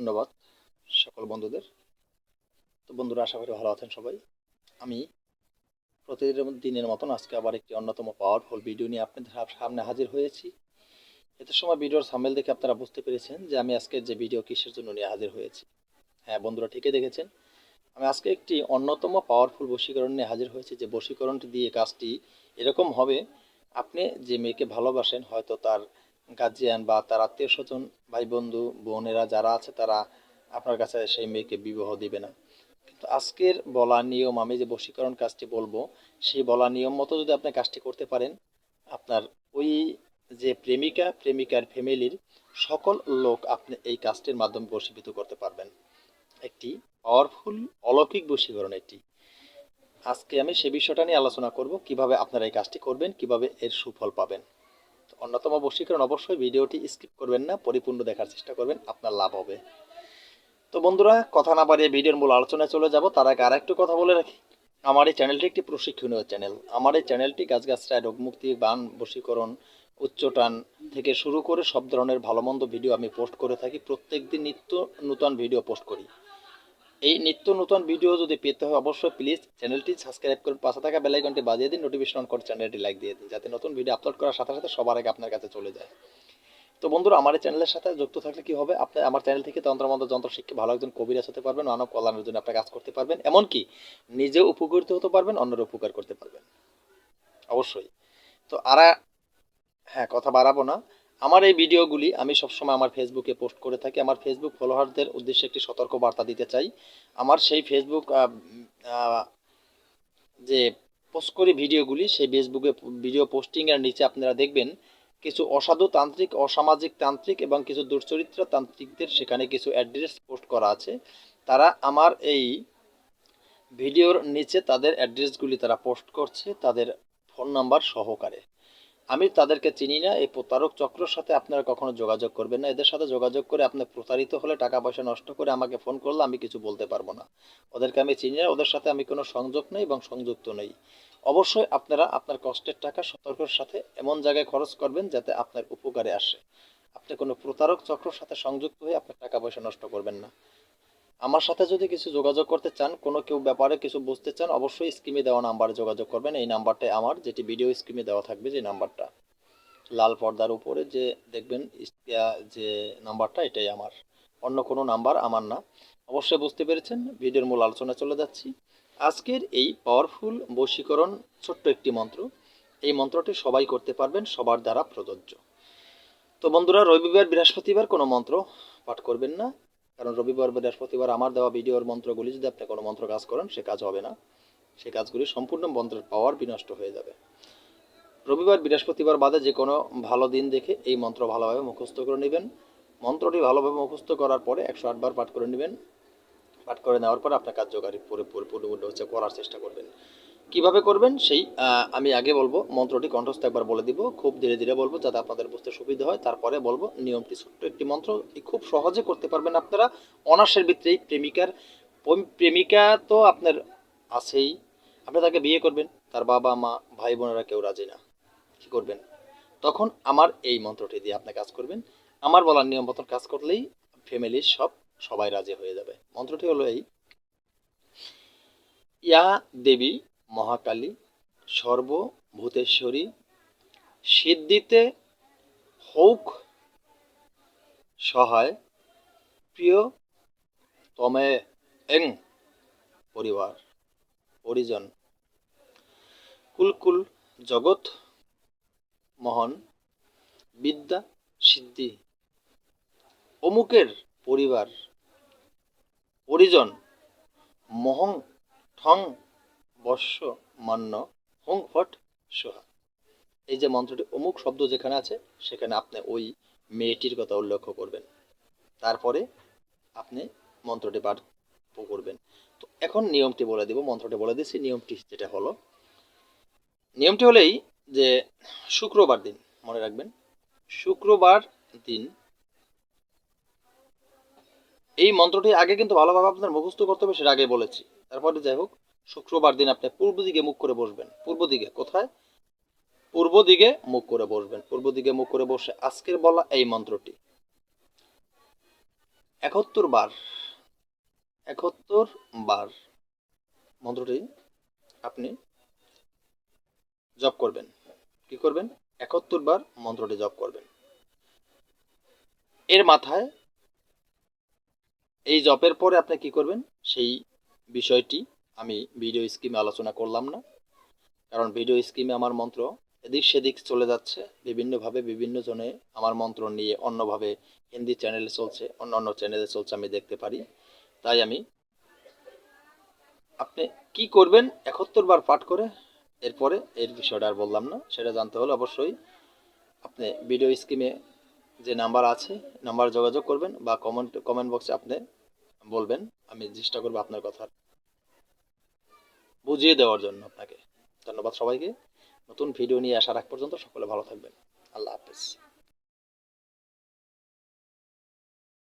ধন্যবাদ সকল বন্ধুদের। তো বন্ধুরা, আশা করি ভালো আছেন সবাই। আমি প্রতিদিনের দিনের মতন আজকে আবার একটি অন্যতম পাওয়ারফুল ভিডিও নিয়ে আপনাদের সামনে হাজির হয়েছি। এতে সময় ভিডিওর সামেল দেখে আপনারা বুঝতে পেরেছেন যে আমি আজকের যে ভিডিও কিসের জন্য নিয়ে হাজির হয়েছি। হ্যাঁ বন্ধুরা ঠিকই দেখেছেন। আমি আজকে একটি অন্যতম পাওয়ারফুল বশীকরণ নিয়ে হাজির হয়েছি যে বশীকরণটি দিয়ে কাজটি এরকম হবে, আপনি যে মেয়েকে ভালোবাসেন হয়তো তার গার্জিয়ান বা তার আত্মীয় স্বজন ভাই বন্ধু বোনেরা যারা আছে, তারা আপনার কাছে সেই মেয়েকে বিবাহ দিবে না। কিন্তু আজকের বলা নিয়ম, আমি যে বশীকরণ কাজটি বলব, সেই বলা নিয়ম মতো যদি আপনি কাজটি করতে পারেন, আপনার ওই যে প্রেমিকা, প্রেমিকার ফ্যামিলির সকল লোক আপনি এই কাজটির মাধ্যমে বশীভূত করতে পারবেন। একটি পাওয়ারফুল অলৌকিক বশীকরণ এটি। আজকে আমি সে বিষয়টা নিয়ে আলোচনা করব, কীভাবে আপনারা এই কাজটি করবেন, কীভাবে এর সুফল পাবেন। অন্যতম বশীকরণ অবশ্যই ভিডিওটি স্কিপ করবেন না, পরিপূর্ণ দেখার চেষ্টা করবেন, আপনার লাভ হবে। তো বন্ধুরা, কথা না বাড়িয়ে ভিডিওর মূল আলোচনায় চলে যাব, তার আগে আর একটু কথা বলে রাখি। আমার এই চ্যানেলটি একটি প্রশিক্ষণীয় চ্যানেল। আমার এই চ্যানেলটি গাছগাছরায় রোগমুক্তি, বান, বশীকরণ উচ্চটান থেকে শুরু করে সব ধরনের ভালো ভিডিও আমি পোস্ট করে থাকি। প্রত্যেক দিন নিত্য নূতন ভিডিও পোস্ট করি। এই নিত্য নতুন ভিডিও যদি পেতে হয়, অবশ্যই প্লিজ চ্যানেলটি সাবস্ক্রাইব করুন, পাশে থাকা বেল আইকনটি বাজিয়ে দিন নোটিফিকেশন অন করে চ্যানেলটি লাইক দিয়ে দিন, যাতে নতুন ভিডিও আপলোড করার সাথে সাথে সবার আগে আপনার কাছে চলে যায়। তো বন্ধুরা, আমার এই চ্যানেলের সাথে যুক্ত থাকলে কি হবে? আপনি আমার চ্যানেল থেকে তন্ত্রমন্ত্র, যন্ত্র শিখে ভালো একজন কবিরাজ হতে পারবেন, মানব কল্যাণের জন্য আপনি কাজ করতে পারবেন, এমনকি নিজেও উপকৃত হতে পারবেন অন্যের উপকার করতে পারবেন। অবশ্যই। তো আর হ্যাঁ কথা বাড়াবো না। আমার এই ভিডিওগুলি আমি সবসময় আমার ফেসবুকে পোস্ট করে থাকি। আমার ফেসবুক ফলোয়ারদের উদ্দেশ্যে একটি সতর্ক বার্তা দিতে চাই। আমার সেই ফেসবুক যে পোস্ট করি ভিডিওগুলি, সেই ফেসবুকে ভিডিও পোস্টিংয়ের নিচে আপনারা দেখবেন কিছু অসাধু তান্ত্রিক, অসামাজিক তান্ত্রিক এবং কিছু দুশ্চরিত্র তান্ত্রিকদের সেখানে কিছু অ্যাড্রেস পোস্ট করা আছে। তারা আমার এই ভিডিওর নিচে তাদের অ্যাড্রেসগুলি তারা পোস্ট করছে, তাদের ফোন নাম্বার সহকারে। আমি তাদেরকে চিনি না, এই প্রতারক চক্রের সাথে আপনারা কখনো যোগাযোগ করবেন না। এদের সাথে যোগাযোগ করে আপনি প্রতারিত হলে টাকা পয়সা নষ্ট করে আমাকে ফোন করলে আমি কিছু বলতে পারব না। ওদেরকে আমি চিনি না, ওদের সাথে আমি কোনো সংযোগ নেই এবং সংযুক্ত নেই। অবশ্যই আপনারা আপনার কষ্টের টাকা সতর্কের সাথে এমন জায়গায় খরচ করবেন যাতে আপনার উপকারে আসে। আপনি কোনো প্রতারক চক্রের সাথে সংযুক্ত হয়ে আপনার টাকা পয়সা নষ্ট করবেন না। আমার সাথে যদি কিছু যোগাযোগ করতে চান, কোনো কেউ ব্যাপারে কিছু বুঝতে চান, অবশ্যই স্ক্রিমে দেওয়া নাম্বারে যোগাযোগ করবেন। এই নাম্বারটাই আমার, যেটি ভিডিও স্ক্রিমে দেওয়া থাকবে, যে নাম্বারটা। লাল পর্দার উপরে যে দেখবেন যে নাম্বারটা, এটাই আমার। অন্য কোনো নাম্বার আমার না। অবশ্যই বুঝতে পেরেছেন, ভিডিওর মূল আলোচনা চলে যাচ্ছি। আজকের এই পাওয়ারফুল বশীকরণ ছোট্ট একটি মন্ত্র। এই মন্ত্রটি সবাই করতে পারবেন, সবার দ্বারা প্রযোজ্য। তো বন্ধুরা, রবিবার, বৃহস্পতিবার কোনো মন্ত্র পাঠ করবেন না। কারণ রবিবার বৃহস্পতিবার আমার দেওয়া ভিডিওর মন্ত্রগুলি যদি আপনি কোনো মন্ত্র কাজ করেন, সে কাজ হবে না। সে কাজগুলি সম্পূর্ণ মন্ত্রের পাওয়ার বিনষ্ট হয়ে যাবে। রবিবার, বৃহস্পতিবার বাদে যে কোনো ভালো দিন দেখে এই মন্ত্র ভালোভাবে মুখস্থ করে নেবেন। মন্ত্রটি ভালোভাবে মুখস্থ করার পরে একশো আটবার পাঠ করে নেবেন। পাঠ করে নেওয়ার পর আপনার কার্যকারী পুরো, পরিপূর্ণ হচ্ছে, করার চেষ্টা করবেন। কীভাবে করবেন সেই আমি আগে বলব, মন্ত্রটি কণ্ঠস্থ একবার বলে দিব, খুব ধীরে ধীরে বলব যাতে আপনাদের বুঝতে সুবিধা হয়। তারপরে বলব, নিয়মটি ছোট্ট একটি মন্ত্র খুব সহজে করতে পারবেন আপনারা। অনার্সের ভিতরেই প্রেমিকার প্রেমিকা তো আপনার আছেই। আপনি তাকে বিয়ে করবেন, তার বাবা, মা, ভাই বোনেরা কেউ রাজি না। কি করবেন? তখন আমার এই মন্ত্রটি দিয়ে আপনি কাজ করবেন। আমার বলার নিয়ম মতন কাজ করলেই ফ্যামিলির সব, সবাই রাজি হয়ে যাবে। মন্ত্রটি হলো এই, ইয়া দেবী মহাকালী, সর্বভূতেশ্বরী, সিদ্ধিতে হৌক সহায়, প্রিয় তমে এং পরিবার, পরিজন, কুলকুল জগৎ মহন, বিদ্যা সিদ্ধি, অমুকের পরিবার, পরিজন, মহং ঠং বর্ষ মান্য হং ফট সোহা। এই যে মন্ত্রটি অমুক শব্দ যেখানে আছে, সেখানে আপনি ওই মেয়েটির কথা উল্লেখ করবেন। তারপরে আপনি মন্ত্রটি পাঠ করবেন। তো এখন নিয়মটি বলে দিব, মন্ত্রটি বলে দিচ্ছি নিয়মটি যেটা হলো, নিয়মটি হলেই যে শুক্রবার দিন, মনে রাখবেন, শুক্রবার দিন এই মন্ত্রটি আগে কিন্তু ভালোভাবে আপনার মুখস্থ করতে হবে, সেটা আগে বলেছি। তারপরে যাই হোক শুক্রবার দিন আপনি পূর্ব দিকে মুখ করে বসবেন। পূর্ব দিকে, কোথায়? পূর্ব দিকে মুখ করে বসবেন। পূর্ব দিকে মুখ করে বসে আজকের বলা এই মন্ত্রটি। একাত্তর বার একাত্তর বার মন্ত্রটি আপনি জপ করবেন। কি করবেন? একাত্তর বার মন্ত্রটি জপ করবেন। এর মাথায় এই জপের পরে আপনি কি করবেন? সেই বিষয়টি আমি ভিডিও স্কিমে আলোচনা করলাম না। কারণ ভিডিও স্কিমে আমার মন্ত্র এদিক সেদিক চলে যাচ্ছে, বিভিন্নভাবে বিভিন্ন জনে আমার মন্ত্র নিয়ে অন্যভাবে হিন্দি চ্যানেলে চলছে, অন্য অন্য চ্যানেলে চলছে আমি দেখতে পারি। তাই আমি, আপনি কি করবেন একাত্তর বার পাঠ করে, এরপরে এর বিষয়টা আর বললাম না, সেটা জানতে হলে অবশ্যই আপনি ভিডিও স্কিমে যে নাম্বার আছে নাম্বার যোগাযোগ করবেন বা কমেন্ট কমেন্ট বক্সে আপনি বলবেন, আমি চেষ্টা করব আপনার কথা বুঝিয়ে দেওয়ার জন্য আপনাকে। ধন্যবাদ সবাইকে। নতুন ভিডিও নিয়ে আসার আগ পর্যন্ত সকলে ভালো থাকবেন। আল্লাহ হাফেজ।